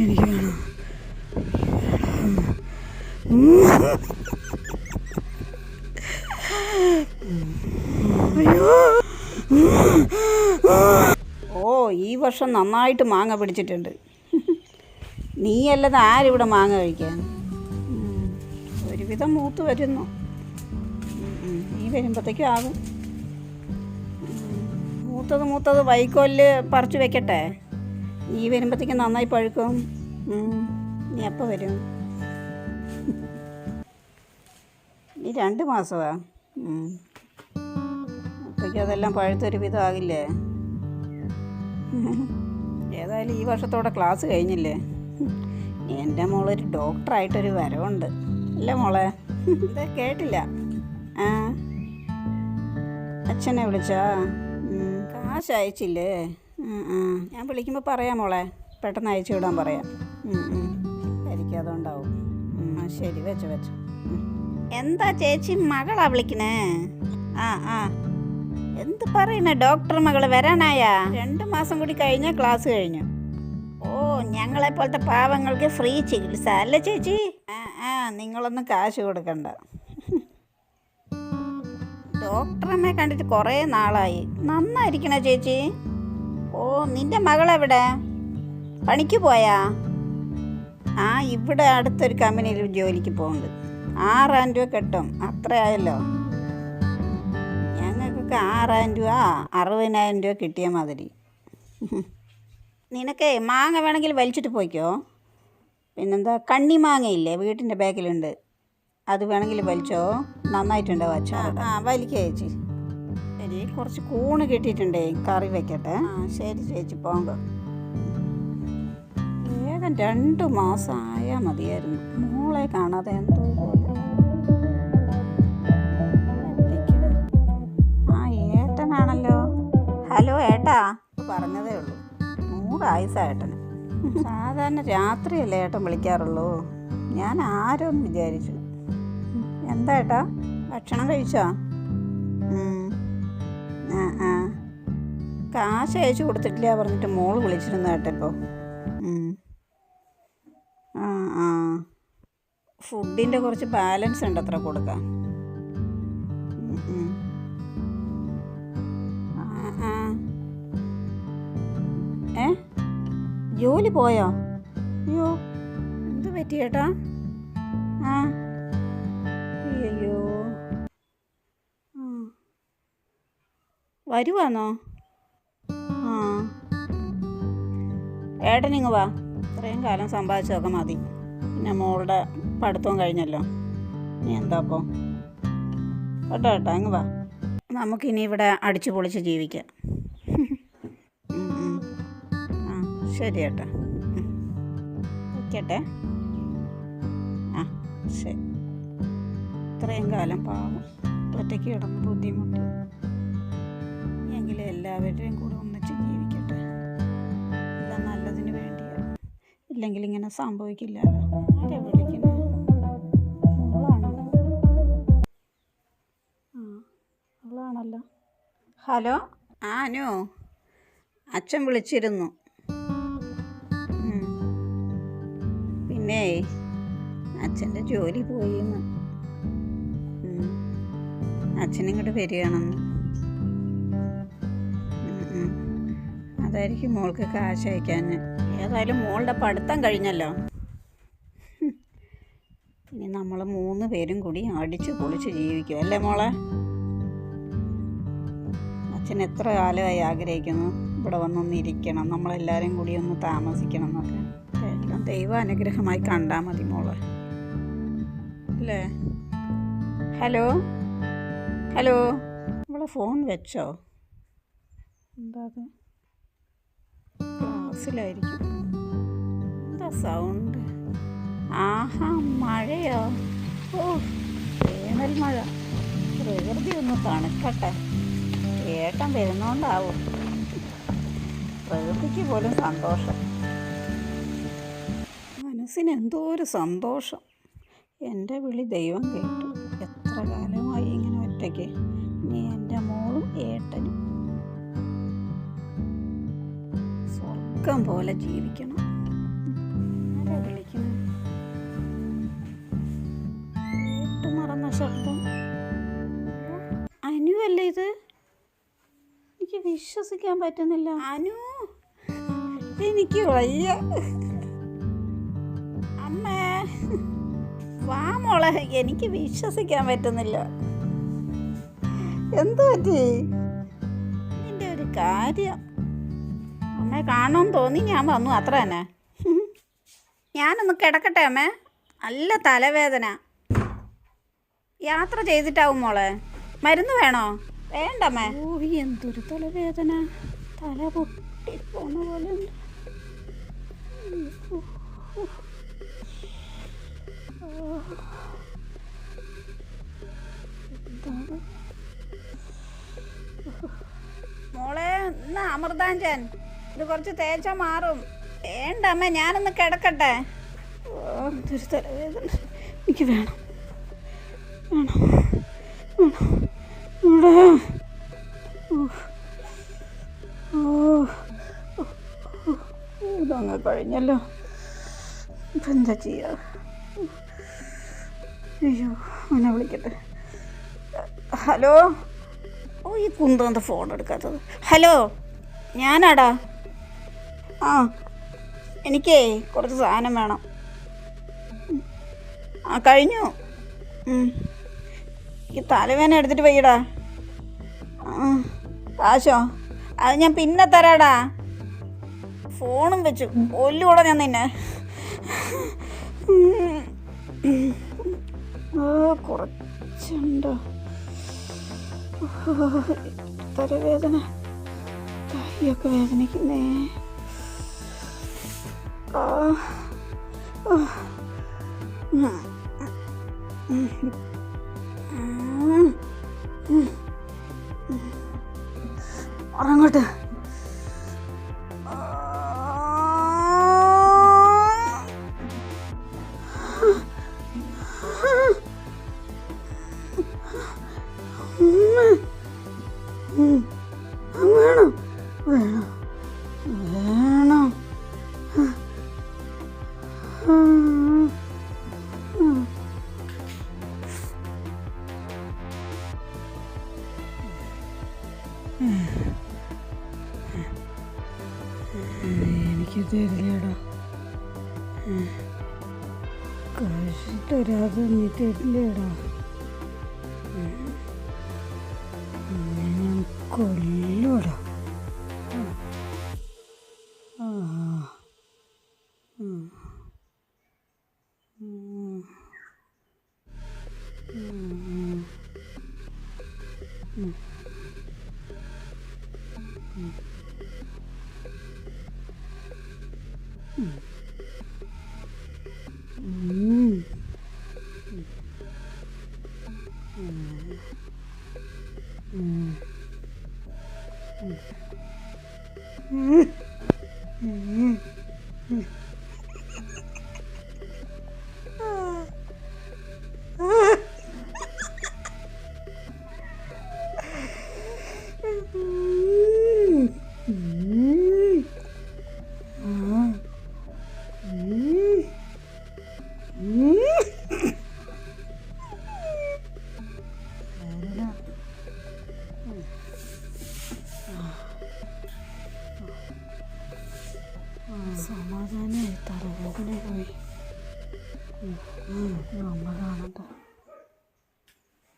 എനിക്ക് ഓ ഈ വർഷം നന്നായിട്ട് മാങ്ങ പിടിച്ചിട്ടുണ്ട്. നീയല്ലത് ആരിവിടെ മാങ്ങ കഴിക്കാൻ? ഒരുവിധം മൂത്ത് വരുന്നു. നീ വരുമ്പോഴത്തേക്കും ആകും. മൂത്തത് മൂത്തത് വൈക്കോലിൽ പറിച്ചു വെക്കട്ടെ? നീ വരുമ്പോഴത്തേക്കും നന്നായി പഴുക്കും. നീ എപ്പോൾ വരും? നീ രണ്ട് മാസമാ അപ്പോഴേക്കും അതെല്ലാം പഴുത്തൊരു വിധമാകില്ലേ ഏതായാലും ഈ വർഷത്തോടെ ക്ലാസ് കഴിഞ്ഞില്ലേ? എന്റെ മോളൊരു ഡോക്ടറായിട്ടൊരു വരവുണ്ട്. അല്ലേ മോളെ? ഇത് കേട്ടില്ല. ആ. അച്ഛനെ വിളിച്ചാ? കാശ് അയച്ചില്ലേ. ഞാൻ വിളിക്കുമ്പോൾ പറയാം മോളെ. പെട്ടെന്ന് അയച്ചു വിടാൻ പറയാം. ഉം, ഉം. എനിക്ക് അതുണ്ടാവും. ആ, ശരി. വെച്ചു വെച്ചു. എന്താ ചേച്ചി മകളാ വിളിക്കണേ? ആ ആ. എന്ത് പറയുന്ന ഡോക്ടർ മകൾ വരാനായാ? രണ്ട് മാസം കൂടി കഴിഞ്ഞ ക്ലാസ് കഴിഞ്ഞു. ഓ ഞങ്ങളെ പോലത്തെ പാവങ്ങൾക്ക് ഫ്രീ ചികിത്സ അല്ലേ ചേച്ചി? ആ ആ. നിങ്ങളൊന്നും കാശ് കൊടുക്കണ്ട. ഡോക്ടറമ്മെ കണ്ടിട്ട് കുറേ നാളായി. നന്നായിരിക്കണ ചേച്ചി. ഓ നിന്റെ മകളെവിടെ? പണിക്ക് പോയാ? ആ ഇവിടെ അടുത്തൊരു കമ്പനിയിൽ ജോലിക്ക് പോകുന്നുണ്ട്. ആറായിരം രൂപ കിട്ടും. അത്രയായല്ലോ ഞങ്ങൾക്കൊക്കെ ആറായിരം രൂപ അറുപതിനായിരം രൂപ കിട്ടിയ മാതിരി. നിനക്കേ മാങ്ങ വേണമെങ്കിൽ വലിച്ചിട്ട് പോയിക്കോ. പിന്നെന്താ കണ്ണി മാങ്ങയില്ലേ വീട്ടിന്റെ ബാക്കിലുണ്ട്. അത് വേണമെങ്കിൽ വലിച്ചോ? നന്നായിട്ടുണ്ടാവും അച്ചാർ ആ വലിക്കുക ചേച്ചി. ശരി കുറച്ച് കൂണ് കിട്ടിയിട്ടുണ്ടേ കറി വെക്കട്ടെ. ആ ശരി ചേച്ചി പോങ്ക. വേഗം രണ്ട് മാസം ആയാൽ മതിയായിരുന്നു. മോളെ കാണാതെ എന്തോ പോലെ. ആ ഏട്ടനാണല്ലോ. ഹലോ ഏട്ടാ. പറഞ്ഞതേ ഉള്ളൂ. നൂറായുസ ഏട്ടന്. സാധാരണ രാത്രിയല്ലേ ഏട്ടൻ വിളിക്കാറുള്ളൂ? ഞാൻ ആരോന്ന് വിചാരിച്ചു. എന്താ ഏട്ടാ? ഭക്ഷണം കഴിച്ചോ. ആ കാശ് അയച്ചു കൊടുത്തിട്ടില്ല പറഞ്ഞിട്ട് മോൾ വിളിച്ചിരുന്നു കേട്ടപ്പോൾ ആ ആ. ഫുഡിന്റെ കുറച്ച് ബാലൻസ് ഉണ്ട് അത്ര കൊടുക്കാം. ഏ? ജോലി പോയോ? അയ്യോ എന്ത് പറ്റിയേട്ടാ ആ. അയ്യോ. ആ വരുവാന്നോ? ആ. ഏട്ടനിങ്ങ് വാ. ഇത്രയും കാലം സമ്പാദിച്ചതൊക്കെ മതി. പിന്നെ മോളുടെ പഠിത്തവും കഴിഞ്ഞല്ലോ. ഇനി എന്താ അപ്പോൾ കേട്ടോ കേട്ടോ അങ്ങ് വാ. നമുക്കിനി ഇവിടെ അടിച്ചു പൊളിച്ച് ജീവിക്കാം. ആ ശരി ഏട്ടാ. ഓക്കെ വയ്ക്കട്ടെ ആ ശരി. ഇത്രയും കാലം പാവം. ഒറ്റയ്ക്ക് കിടന്ന് ബുദ്ധിമുട്ട്. എങ്കിലും എല്ലാവരുടെയും കൂടെ ഒന്നിച്ച് ജീവിക്കട്ടെ. എല്ലാം നല്ലതിന് വേണ്ടിയാണ് ഇല്ലെങ്കിൽ ഇങ്ങനെ സംഭവിക്കില്ലല്ലോ ഹലോ? ആനോ അച്ഛൻ വിളിച്ചിരുന്നു. പിന്നെ അച്ഛന്റെ ജോലി പോയിന്ന്. അച്ഛൻ ഇങ്ങോട്ട് വരികയാണെന്ന്. അതായിരിക്കും മോൾക്ക് കാശ് അയക്കാൻ ഏതായാലും മോളുടെ പഠിത്തം കഴിഞ്ഞല്ലോ. ഇനി നമ്മൾ മൂന്ന് പേരും കൂടി അടിച്ച് പൊളിച്ച് ജീവിക്കും. അല്ലേ മോളെ? അച്ഛൻ എത്ര കാലമായി ആഗ്രഹിക്കുന്നു ഇവിടെ വന്നൊന്നിരിക്കണം നമ്മളെല്ലാവരും കൂടി ഒന്ന് താമസിക്കണം എന്നൊക്കെ. എല്ലാം ദൈവ അനുഗ്രഹമായി കണ്ടാൽ മതി മോളെ. അല്ലേ? ഹലോ? ഹലോ. നമ്മളെ ഫോൺ വെച്ചോ? എന്താ ക്ലാസ്സിലായിരിക്കും എന്താ സൗണ്ട്? ആഹാ മഴയോ? ഓ വേനൽ മഴ. പ്രകൃതി ഒന്ന് തണുക്കട്ടെ. ഏട്ടൻ വരുന്നോണ്ടാവും. പ്രകൃതിക്ക് പോലും സന്തോഷം. മനസ്സിന് എന്തോ ഒരു സന്തോഷം. എന്റെ വിളി ദൈവം കേട്ടു. ഒറ്റയ്ക്ക് ഇനി എന്റെ മോളും ഏട്ടനും. സ്വർഗം പോലെ ജീവിക്കണം. ആരാ ശബ്ദം. അനു അല്ലേ ഇത്? എനിക്ക് വിശ്വസിക്കാൻ പറ്റുന്നില്ല. അനു? എനിക്ക് വയ്യ. അമ്മേ. വാ മോളെ എനിക്ക് വിശ്വസിക്കാൻ പറ്റുന്നില്ല. എന്തു പറ്റി? നിന്റെ ഒരു കാര്യം. അമ്മ കാണുമെന്ന് തോന്നി. ഞാൻ വന്നു അത്ര തന്നെ. ഞാനൊന്ന് കിടക്കട്ടെ അമ്മേ. നല്ല തലവേദന. യാത്ര ചെയ്തിട്ടാവും മോളെ. മരുന്ന് വേണോ? വേണ്ടമ്മേ ഓ എന്തൊരു തലവേദന. തല പൊട്ടി പോണ പോലെ അമൃതാഞ്ചൻ ഇത് കുറച്ച് തേച്ചാൽ മാറും. വേണ്ട അമ്മ ഞാനൊന്ന് കിടക്കട്ടെ. ഇതൊരു തലവേദന. എനിക്ക് വേണം. വേണം. കഴിഞ്ഞല്ലോ. ഇപ്പം എന്താ ചെയ്യുക അയ്യോ അവനെ വിളിക്കട്ടെ. ഹലോ? ഓ ഈ കുന്ത ഫോൺ എടുക്കാത്തത്. ഹലോ? ഞാനാടാ. ആ എനിക്കേ കുറച്ച് സാധനം വേണം. ആ കഴിഞ്ഞു. എനിക്ക് തലവേദന എടുത്തിട്ട് വയ്യടാ കാശോ? അത് ഞാൻ പിന്നെ തരാടാ. ഫോണും വെച്ചു. കൊല്ലുകൂടെ ഞാൻ നിന്നെ. കുറച്ചുണ്ടോ? തലവേദന. കൈയൊക്കെ വേദനിക്കുന്നേ. ഉറങ്ങോട്ട് തരില്ലടാ കാശ് തരാതെ നീ തരില്ലടാ. ഞാൻ കൊല്ലൂടാ Mm-hmm. Mm-hmm.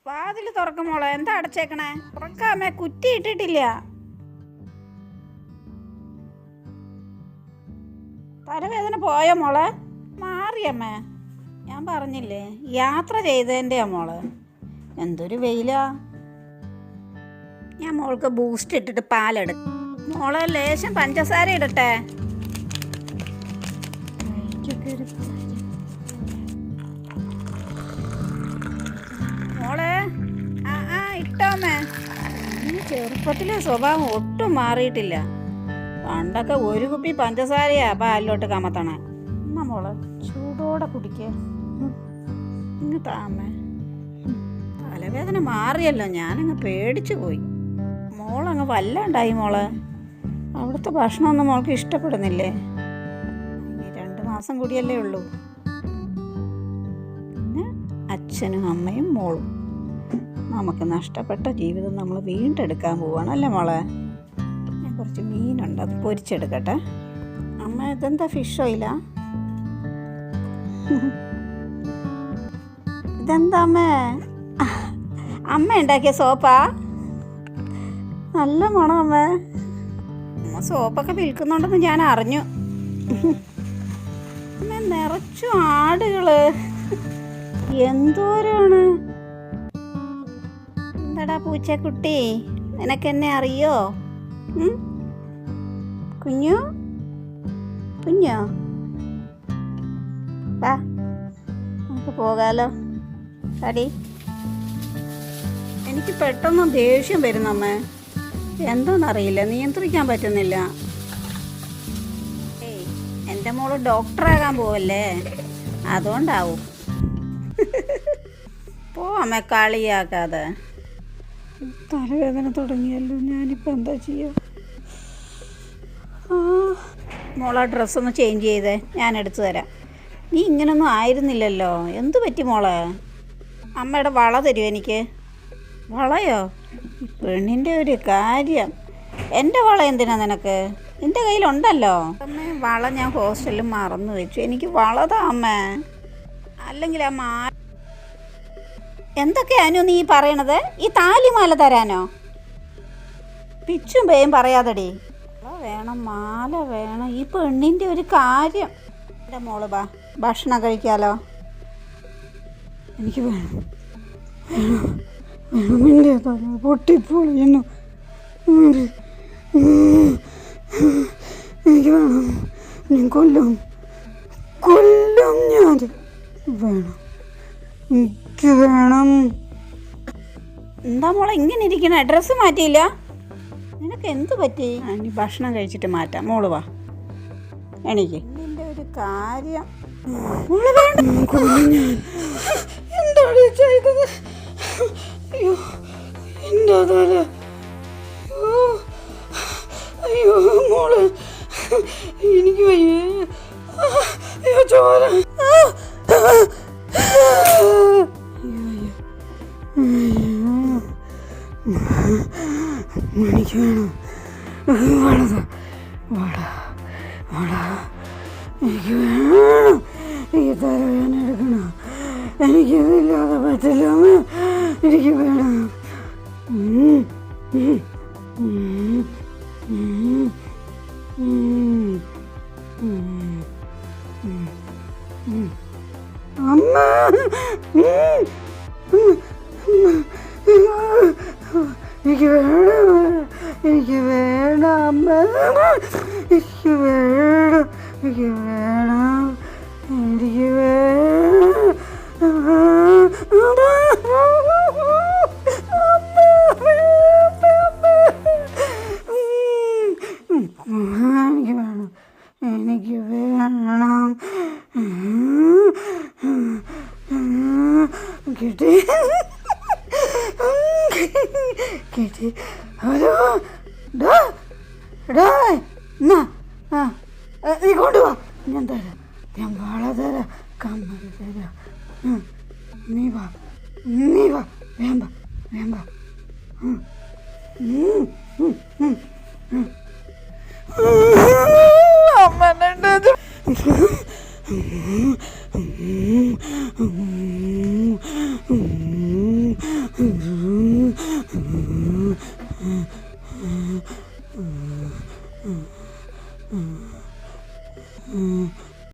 വാതിൽ തുറക്കും മോളെ. എന്താ അടച്ചേക്കണേ? തുറക്കാമേ കുറ്റി ഇട്ടിട്ടില്ല. തലവേദന പോയോ മോളെ? മാറിയമ്മേ ഞാൻ പറഞ്ഞില്ലേ യാത്ര ചെയ്തതിന്റെയാ മോളെ. എന്തൊരു വെയിലാ. ഞാൻ മോൾക്ക് ബൂസ്റ്റ് ഇട്ടിട്ട് പാലെടുക്കും മോളെ ലേശം പഞ്ചസാര ഇടട്ടെ. ഈ ചെറുപ്പത്തിലെ സ്വഭാവം ഒട്ടും മാറിയിട്ടില്ല. പണ്ടൊക്കെ ഒരു കുപ്പി പഞ്ചസാരയാ പാലിലോട്ട് കമത്തണേ. നമ്മൾ മോളെ ചൂടോടെ കുടിക്കേ. ഇങ്ങ് താമേ. തലവേദന മാറിയല്ലോ ഞാനങ്ങ് പേടിച്ചു പോയി. മോളങ്ങ് വല്ലാണ്ടായി മോളെ. അവിടുത്തെ ഭക്ഷണമൊന്നും മോൾക്ക് ഇഷ്ടപ്പെടുന്നില്ലേ? ഇനി രണ്ട് മാസം കൂടിയല്ലേ ഉള്ളൂ. അച്ഛനും അമ്മയും മോളും. നമുക്ക് നഷ്ടപ്പെട്ട ജീവിതം നമ്മൾ വീണ്ടെടുക്കാൻ പോവാണ്. അല്ലേ മോളെ? ഞാൻ കുറച്ച് മീനുണ്ട് അത് പൊരിച്ചെടുക്കട്ടെ. അമ്മ ഇതെന്താ ഫിഷ് ഓയിലാ ഇതെന്താ അമ്മ? അമ്മ ഉണ്ടാക്കിയ സോപ്പാ? നല്ല മണം അമ്മ. അമ്മ സോപ്പൊക്കെ വിൽക്കുന്നുണ്ടെന്ന് ഞാൻ അറിഞ്ഞു. അമ്മ നിറച്ചു ആടുകൾ. എന്തോരാണ്? എന്താടാ പൂച്ചക്കുട്ടി? നിനക്കെന്നെ അറിയോ? കുഞ്ഞു? കുഞ്ഞോ? വാ നമുക്ക് പോകാലോ. അടി എനിക്ക് പെട്ടെന്ന് ദേഷ്യം വരുന്നമ്മേ. എന്താണെന്നറിയില്ല നിയന്ത്രിക്കാൻ പറ്റുന്നില്ല. എന്റെ മോൾ ഡോക്ടറാകാൻ പോവല്ലേ? അതുകൊണ്ടാവും. പോ അമ്മ കളിയാക്കാതെ. തലവേദന തുടങ്ങിയല്ലോ. ഞാനിപ്പോൾ എന്താ ചെയ്യുക മോളാ ഡ്രസ്സൊന്ന് ചേഞ്ച് ചെയ്തേ. ഞാൻ എടുത്തു തരാം. നീ ഇങ്ങനൊന്നും ആയിരുന്നില്ലല്ലോ. എന്തു പറ്റി മോളെ? അമ്മയുടെ വള തരുമോ എനിക്ക്? വളയോ? പെണ്ണിന്റെ ഒരു കാര്യം. എന്റെ വള എന്തിനാ നിനക്ക്? നിന്റെ കയ്യിലുണ്ടല്ലോ. അമ്മേ വള ഞാൻ ഹോസ്റ്റലിൽ മറന്നു വെച്ചു എനിക്ക് വളതാ അമ്മേ. അല്ലെങ്കിൽ അമ്മ എന്തൊക്കെയാനു നീ പറയണത്? ഈ താലിമാല തരാനോ? പിച്ചും പേയും പറയാതടി. വേണം മാല വേണം. ഈ പെണ്ണിന്റെ ഒരു കാര്യം. എന്റെ മോൾ ബാ ഭക്ഷണം കഴിക്കാലോ. എനിക്ക് വേണം. വേണമെന്റെ പൊട്ടിപ്പൊളിയുന്നു. എനിക്ക് വേണം. ഞാൻ കൊല്ലും. കൊല്ലും ഞാൻ വേണം. എനിക്ക് വേണം. എന്താ മോളെ ഇങ്ങനെ ഇരിക്കണ? ഡ്രസ്സ് മാറ്റിയില്ല? നിനക്ക് എന്ത് പറ്റി? ഇനി ഭക്ഷണം കഴിച്ചിട്ട് മാറ്റാം. മോൾ വാ. എനിക്ക് നിന്റെ ഒരു കാര്യം. മോൾ വേണ്ട. എന്താണ് ചെയ്തത് അയ്യോ എന്റെ തല. അയ്യോ മോൾ. എനിക്ക് വയ്യ. അയ്യോ ചോര. എനിക്ക് വേണം. വളത വള വള എനിക്ക് വേണം. ഈ തലവേന എടുക്കണം എനിക്കിതില്ലാതെ പറ്റില്ല എനിക്ക് വേണം. నీవా నీవా వేంబా వేంబా అమ్మనండి Mm-hmm.